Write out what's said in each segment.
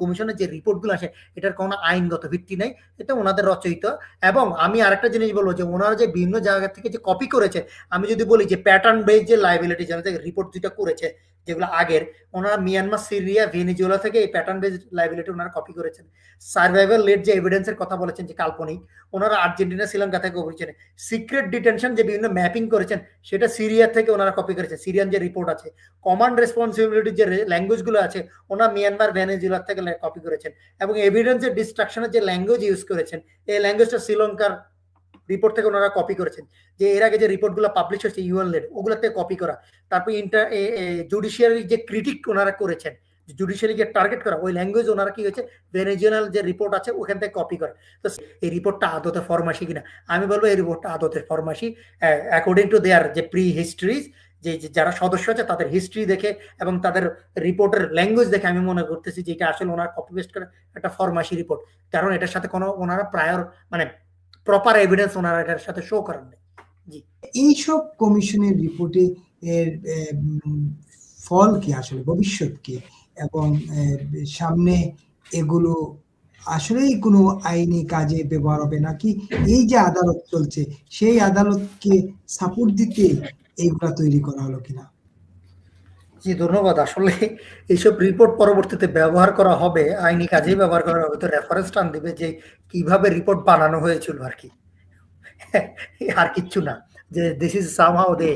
কমিশনের যে রিপোর্টগুলো আসে, এটার কোনো আইনগত ভিত্তি নেই, এটা ওনাদের রচয়িত। এবং আমি আরেকটা জিনিস বলব যে, ওনারা যে বিভিন্ন জায়গা থেকে যে কপি করেছে, আমি যদি বলি যে প্যাটার্ন বেস যে লাইবিলিটি যারা রিপোর্ট যেটা করেছে যেগুলো আগের, ওনারা মিয়ানমার, সিরিয়া, ভেনিজুয়েলা থেকে এই প্যাটার্ন বেজ লাইবিলিটি ওনারা কপি করেছেন। সার্ভাইভাল লেট যে এভিডেন্সের কথা বলেছেন, যে কাল্পনিক, ওনারা আর্জেন্টিনা, শ্রীলঙ্কা থেকে করেছেন। সিক্রেট ডিটেনশন যে বিভিন্ন ম্যাপিং করেছেন, সেটা সিরিয়া থেকে ওনারা কপি করেছেন। সিরিয়ান যে রিপোর্ট আছে কমান্ড রেসপন্সিবিলিটি যে ল্যাঙ্গুয়েজগুলো আছে, ওনারা মিয়ানমার, ভেনেজুয়েলা থেকে কপি করেছেন। এবং এভিডেন্সের ডিস্ট্রাকশনের যে ল্যাঙ্গুয়েজ ইউজ করেছেন, এই ল্যাঙ্গুয়েজটা শ্রীলঙ্কার রিপোর্ট থেকে ওনারা কপি করেছেন। যে এর আগে যে রিপোর্টগুলো পাবলিশ হয়েছে ইউএন লেড ওগুলো থেকে কপি করা। তারপর ইন্টার জুডিশিয়ারি যে ক্রিটিক ওনারা করেছেন জুডিশিয়ারি যে টার্গেট করা, ওই ল্যাঙ্গুয়েজ ওনারা কি হয়েছে ভেনেজুয়েলার যে রিপোর্ট আছে, ওখান থেকে কপি করে। তো এই রিপোর্টটা আদতে ফরমাসি কিনা? আমি বলব এই রিপোর্টটা আদতে ফরমাসি অ্যাকর্ডিং টু দেয়ার যে প্রি হিস্ট্রিজ যে যারা সদস্য আছে, তাদের হিস্ট্রি দেখে এবং তাদের রিপোর্টের ল্যাঙ্গুয়েজ দেখে আমি মনে করতেছি যে এটা আসলে ওনার কপি পেস্ট করে একটা ফরমাসি রিপোর্ট কারণ এটার সাথে কোনো ওনারা প্রায়র মানে প্রপার এভিডেন্স ওনারা সাথে শো করেন এইসব কমিশনের রিপোর্টে এর ফল কি আসলে, ভবিষ্যৎ কি? এবং সামনে এগুলো আসলেই কোনো আইনি কাজে ব্যবহার হবে নাকি? এই যে আদালত চলছে, সেই আদালতকে সাপোর্ট দিতে এইগুলা তৈরি করা হলো কিনা? জি ধন্যবাদ। আসলে এইসব রিপোর্ট পরবর্তীতে ব্যবহার করা হবে আইনি কাজেই ব্যবহার করা হবে। তো রেফারেন্স টান দিবে যে কীভাবে রিপোর্ট বানানো হয়েছিল আর কি। আর কিচ্ছু না। যে দিস ইজ সামহাউ দে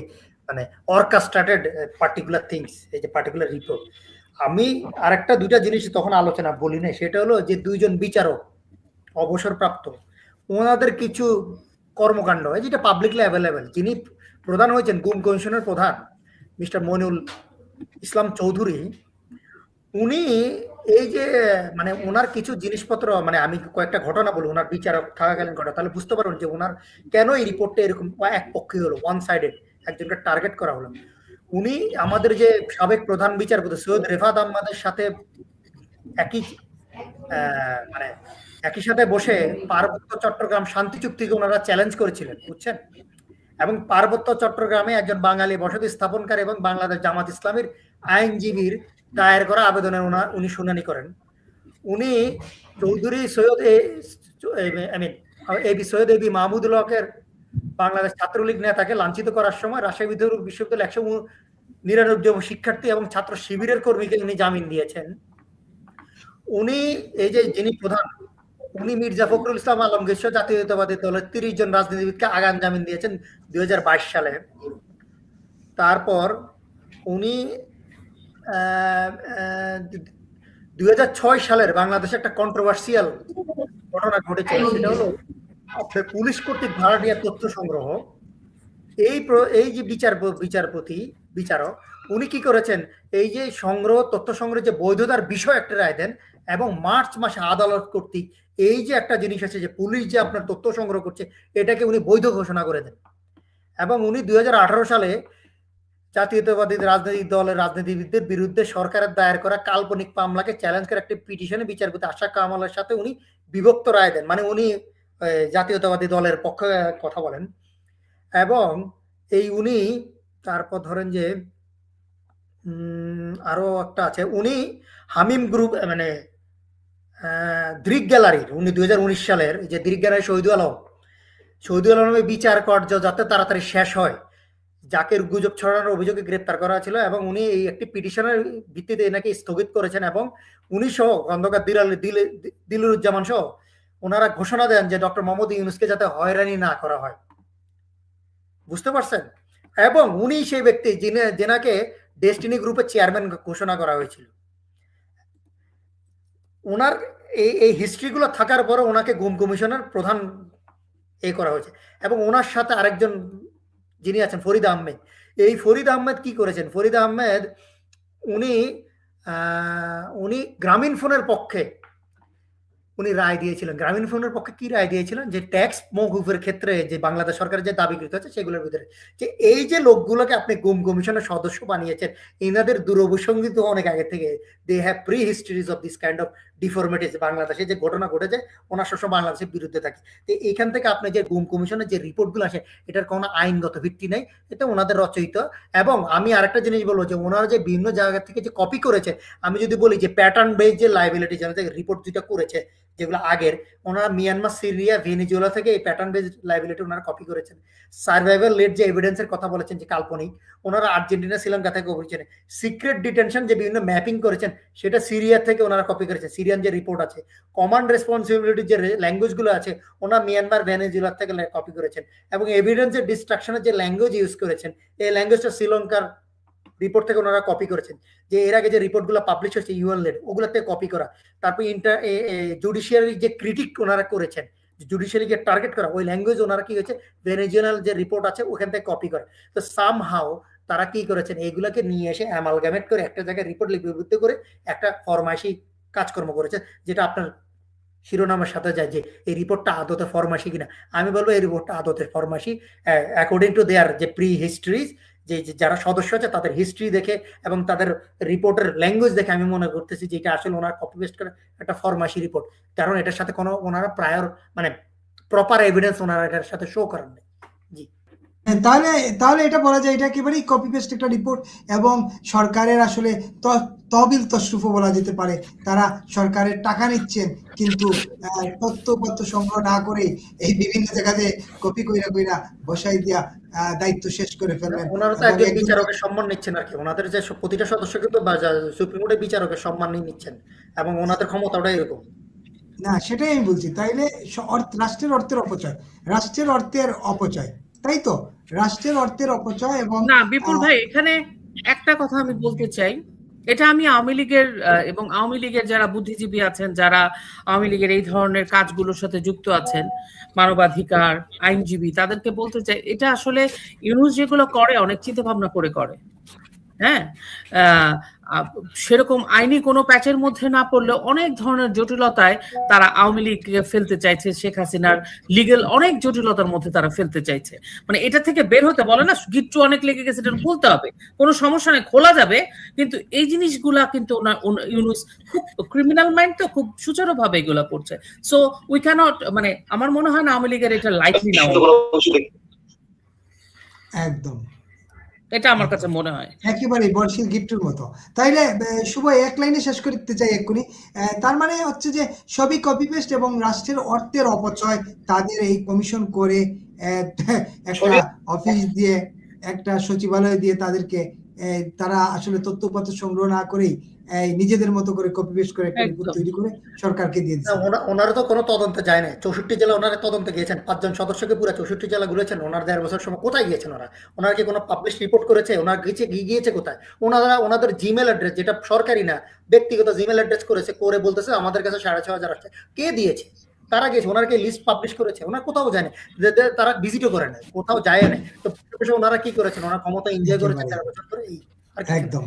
মানে অর্কাস্ট্রেটেড পার্টিকুলার থিংস এই যে পার্টিকুলার রিপোর্ট আমি আরেকটা দুইটা জিনিস তখন আলোচনা বলি না সেটা হলো যে দুইজন বিচারক অবসরপ্রাপ্ত ওনাদের কিছু কর্মকাণ্ড যেটা পাবলিকলি অ্যাভেলেবেল যিনি প্রধান হয়েছেন গুম কমিশনের প্রধান মিস্টার মনিউল ইসলাম চৌধুরী, উনি এই যে মানে ওনার কিছু জিনিসপত্র মানে আমি কয়েকটা ঘটনা বলি ওনার বিচারক থাকাকালীন ঘটনা, তাহলে বুঝতে পারবেন যে ওনার কেন এই রিপোর্টটা এরকম এক পক্ষে হলো ওয়ান সাইডেড একজনকে টার্গেট করা হলো। উনি আমাদের যে সাবেক প্রধান বিচারপতি সৈয়দ রেফাত আহমদের সাথে একই মানে একই সাথে বসে পার্বত্য চট্টগ্রাম শান্তি চুক্তিকে ওনারা চ্যালেঞ্জ করেছিলেন, বুঝছেন? এবং পার্বত্য চট্টগ্রামে একজন বাঙালি বসতি স্থাপনকারী এবং বাংলাদেশ জামাত ইসলামের আইনজীবীর দায়ের করা আবেদনের উনি শুনানি করেন। উনি Chowdhury Syed mean A B Syed A B Mahmudul হকের বাংলাদেশ ছাত্রলীগ নেতাকে লাঞ্ছিত করার সময় রাজশাহী বিশ্ববিদ্যালয় একশো নিরানব্বই শিক্ষার্থী এবং ছাত্র শিবিরের কর্মীকে উনি জামিন দিয়েছেন। উনি এই যে যিনি প্রধান উনি মির্জা ফখরুল ইসলাম আলমগীর জাতীয়তাবাদী দলের তিরিশ জন রাজনীতিবিদকে আগাম জামিন দিয়েছেন দুই হাজার বাইশ সালে। তারপর উনি দুই সালের বাংলাদেশে একটা কন্ট্রোভার্সিয়াল ঘটনা ঘটেছিল সেটা হলো পুলিশ কর্তৃক ভাড়া নেওয়া তথ্য সংগ্রহ। এই এই যে বিচার, বিচারপতি, বিচারক, উনি কি করেছেন? এই যে সংগ্রহ, তথ্য সংগ্রহ যে বৈধতার বিষয় একটা রায় দেন এবং মার্চ মাসে আদালত কর্তৃক এই যে একটা জিনিস আছে যে পুলিশ যে আপনার তথ্য সংগ্রহ করছে, এটাকে উনি বৈধ ঘোষণা করে দেন। এবং উনি দু হাজার আঠারো সালে জাতীয়তাবাদী রাজনৈতিক দলের রাজনীতিবিদদের বিরুদ্ধে সরকারের দায়ের করা কাল্পনিক মামলাকে চ্যালেঞ্জ করে একটি পিটিশনে বিচারপতি আশা কামালের সাথে উনি বিভক্ত রায় দেন। মানে উনি জাতীয়তাবাদী দলের পক্ষে কথা বলেন। এবং এই উনি, তারপর ধরেন যে আরও একটা আছে, উনি হামিম গ্রুপ মানে দৃক গ্যালারির উনি দু হাজার উনিশ সালের যে দৃক গ্যালারি শহীদুল আলম, শহীদুল আলমের বিচার কার্য যাতে তাড়াতাড়ি শেষ হয়, যাকে গুজব ছড়ানোর অভিযোগে গ্রেপ্তার করা হয়েছিল এবং উনি এই একটি পিটিশনের ভিত্তিতে এনাকে স্থগিত করেছেন এবং উনি সহ খন্দকার দিলাল দিলুরুজ্জামান সহ ওনারা ঘোষণা দেন যে ডক্টর মোহাম্মদ ইউনুসকে যাতে হয়রানি না করা হয়। বুঝতে পারছেন? এবং উনি সেই ব্যক্তি যিনি যেনাকে ডেস্টিনি গ্রুপের চেয়ারম্যান ঘোষণা করা হয়েছিল। ওনার এই এই হিস্ট্রিগুলো থাকার পরে ওনাকে গুম কমিশনের প্রধান এ করা হয়েছে। এবং ওনার সাথে আরেকজন যিনি আছেন, ফরিদ আহমেদ। এই ফরিদ আহমেদ কি করেছেন? ফরিদ আহমেদ, উনি উনি গ্রামীণ ফোনের পক্ষে উনি রায় দিয়েছিলেন। গ্রামীণ ফোনের পক্ষে কি রায় দিয়েছিলেন? যে ট্যাক্স মৌকুফের ক্ষেত্রে যে বাংলাদেশ সরকারের যে দাবিকৃত আছে সেগুলোর ভিতরে। যে এই যে লোকগুলোকে আপনি গুম কমিশনের সদস্য বানিয়েছেন, এনাদের দুরভিসঙ্গিত অনেক আগে থেকে। They have prehistories of this kind of deformities বাংলাদেশে যে ঘটনা ঘটেছে, ওনার সবসময় বাংলাদেশের বিরুদ্ধে থাকে। তো এইখান থেকে আপনি যে গুম কমিশনের যে রিপোর্টগুলো আসে, এটার কোনো আইনগত ভিত্তি নেই, এটা ওনাদের রচয়িত। এবং আমি আরেকটা জিনিস বলব যে, ওনারা যে বিভিন্ন জায়গা থেকে যে কপি করেছে, আমি যদি বলি যে প্যাটার্ন বেস যে লাইবিলিটি যেন রিপোর্ট যেটা করেছে যেগুলো আগের, ওনারা মিয়ানমার, সিরিয়া, ভেনিজুয়েলা থেকে এই প্যাটার্ন বেজ লাইবিলিটি ওনারা কপি করেছেন। সার্ভাইভাল লেট যে এভিডেন্সের কথা বলেছেন, যে কাল্পনিক, ওনারা আর্জেন্টিনা, শ্রীলঙ্কা থেকে করেছেন। সিক্রেট ডিটেনশন যে বিভিন্ন ম্যাপিং করেছেন, সেটা সিরিয়া থেকে ওনারা কপি করেছেন। সিরিয়ান যে রিপোর্ট আছে কমান্ড রেসপন্সিবিলিটি যে ল্যাঙ্গুয়েজগুলো আছে, ওনারা মিয়ানমার, ভেনেজুয়েলা থেকে কপি করেছেন। এবং এভিডেন্সের ডিস্ট্রাকশনের যে ল্যাঙ্গুয়েজ ইউজ করেছেন, এই ল্যাঙ্গুয়েজটা শ্রীলঙ্কার রিপোর্ট থেকে ওনারা কপি করেছেন। যে এর আগে যে রিপোর্টগুলো পাবলিশ হয়েছে ইউএন লেড ওগুলো থেকে কপি করা। তারপর ইন্টার জুডিশিয়ারি যে ক্রিটিক ওনারা করেছেন জুডিশিয়ারি যে টার্গেট করা, ওই ল্যাঙ্গুয়েজ ওনারা কি হয়েছে ভেনেজুয়েলাল যে রিপোর্ট আছে, ওখান থেকে কপি করে। তো সাম হাও তারা কি করেছেন এইগুলোকে নিয়ে এসে অ্যামালগামেট করে একটা জায়গায় রিপোর্ট লিপিবদ্ধ করে একটা ফরমাইশি কাজকর্ম করেছে, যেটা আপনার শিরোনামের সাথে যায় যে এই রিপোর্টটা আদতে ফরমাসি কিনা। আমি বলব এই রিপোর্টটা আদতে ফরমাসি অ্যাকর্ডিং টু দেয়ার যে প্রি হিস্ট্রিজ যে যারা সদস্য আছে তাদের হিস্ট্রি দেখে এবং তাদের রিপোর্টের ল্যাঙ্গুয়েজ দেখে আমি মনে করতেছি যে এটা আসলে ওনার কপি পেস্ট করে একটা ফরমাসি রিপোর্ট কারণ এটার সাথে কোনো ওনারা প্রায়র মানে প্রপার এভিডেন্স ওনারা এটার সাথে শো করেন জি। তাহলে তাহলে এটা বলা যায় এটা একেবারেই কপি পেস্ট একটা রিপোর্ট এবং সরকারের আসলে তহবিল তশরুফও বলা যেতে পারে। তারা সরকারের টাকা নিচ্ছেন কিন্তু তথ্যপত্র সংগ্রহ না করে এই বিভিন্ন জায়গাতে কপি কইরা কইরা বসাই দিয়া দায়িত্ব শেষ করে ফেলবেন ওনারা তো একজন বিচারকের সম্মান নিচ্ছেন আর কি। ওনাদের যে প্রতিটা সদস্য কিন্তু সুপ্রিম কোর্টের বিচারকের সম্মান নিচ্ছেন এবং ওনাদের ক্ষমতাটাই এরকম। না সেটাই আমি বলছি। তাইলে রাষ্ট্রের অর্থের অপচয়। রাষ্ট্রের অর্থের অপচয়। তাই তো রাষ্ট্রের অর্থের অপচয় এবং না বিপুল ভাই এখানে একটা কথা আমি বলতে চাই। এটা আমি আওয়ামী লীগের এবং আওয়ামী লীগের যারা বুদ্ধিজীবী আছেন যারা আওয়ামী লীগের এই ধরনের কাজগুলোর সাথে যুক্ত আছেন মানবাধিকার আইনজীবী তাদেরকে বলতে চাই এটা আসলে ইউনুস যেগুলো করে অনেক চিন্তা ভাবনা করে করে। হ্যাঁ? সেরকম আইনি কোনো প্যাচের মধ্যে না পড়লে অনেক ধরনের জটিলতায় তারা আওয়ামী লীগকে ফেলতে চাইছে শেখ হাসিনার লিগেল অনেক জটিলতার মধ্যে তারা ফেলতে চাইছে। মানে এটা থেকে বের হতে বলে না গিট্টু অনেক লেগে গেছে এটা খুলতে হবে। কোনো সমস্যা নেই খোলা যাবে। কিন্তু এই জিনিসগুলা কিন্তু ওনার ইউনুস খুব ক্রিমিনাল মাইন্ড তো খুব সুচারুভাবে এগুলা করছে। সো উই ক্যানট মানে আমার মনে হয় না আওয়ামী লীগের এটা লাইটলি না একদম। এটা আমার কাছে মনে হয়। একেবারে বর্ষিল গিফটের মতো। তাইলে শুভ এক লাইনে শেষ করতে চাই এক্ষুনি। আহ, তার মানে হচ্ছে যে সবই কপি পেস্ট এবং রাষ্ট্রের অর্থের অপচয় তাদের এই কমিশন করে আহ, একটা অফিস দিয়ে একটা সচিবালয় দিয়ে তাদেরকে তারা আসলে তথ্যপত্র সংগ্রহ না করেই নিজেদের মতো করে কপি পেস্ট করে একটা রিপোর্ট তৈরি করে সরকারকে দিয়ে দিচ্ছে। ওনা- ওনারা তো কোনো তদন্তে যায় না চৌষট্টি জেলা ওনারা তদন্তে গিয়েছেন। পাঁচজন সদস্যকে পুরো চৌষট্টি জেলা ঘুরেছেন। ওনার দেড় বছর সময় কোথায় গিয়েছেন ওরা ওনারা কি কোনো পাবলিশ রিপোর্ট করেছে? ওনার গিয়েছে গিয়ে গিয়েছে কোথায়? ওনারা ওনাদের জিমেল অ্যাড্রেস যেটা সরকারি না ব্যক্তিগত জিমেল অ্যাড্রেস করেছে করে বলতেছে আমাদের কাছে সাড়ে ছ হাজার আসছে। কে দিয়েছে? তারা গেছে ওনারকে লিস্ট পাবলিশ করেছে ওনার কোথাও যায় না তারা ভিজিটও করে না কোথাও যায় না তো ওনারা কি করেছেন? ওনারা ক্ষমতা এনজয় করেছেন চার বছর ধরে এই আর কি। একদম।